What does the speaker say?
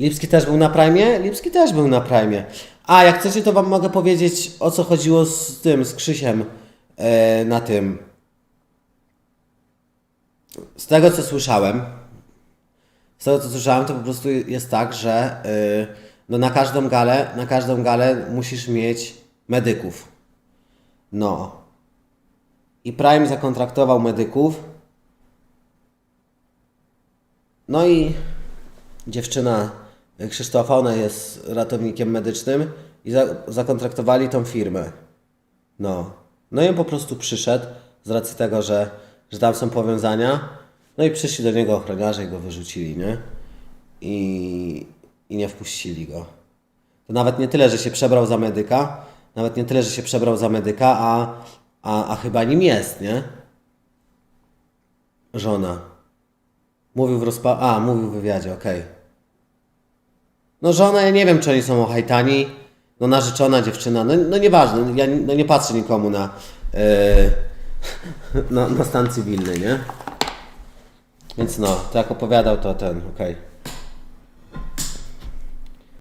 Lipski też był na Prime? Lipski też był na Prime. A, jak chcecie, to wam mogę powiedzieć, o co chodziło z tym, z Krzysiem e, na tym. Z tego, co słyszałem, z tego, co słyszałem, to po prostu jest tak, że y, no na każdą galę, na każdą galę musisz mieć medyków. No. I Prime zakontraktował medyków. No i dziewczyna Krzysztofa, ona jest ratownikiem medycznym i za, zakontraktowali tą firmę. No. No i on po prostu przyszedł z racji tego, że, że tam są powiązania. No i przyszli do niego ochroniarze i go wyrzucili, nie? I, I nie wpuścili go. To nawet nie tyle, że się przebrał za medyka, nawet nie tyle, że się przebrał za medyka, a, a, a chyba nim jest, nie? Żona. Mówił w rozpa... A, mówił w wywiadzie, okej. No żona, ja nie wiem, czy oni są ohajtani. No narzeczona dziewczyna, no, no nieważne, ja no, nie patrzę nikomu na, yy, na, na stan cywilny, nie? Więc no, to jak opowiadał, to ten, okej.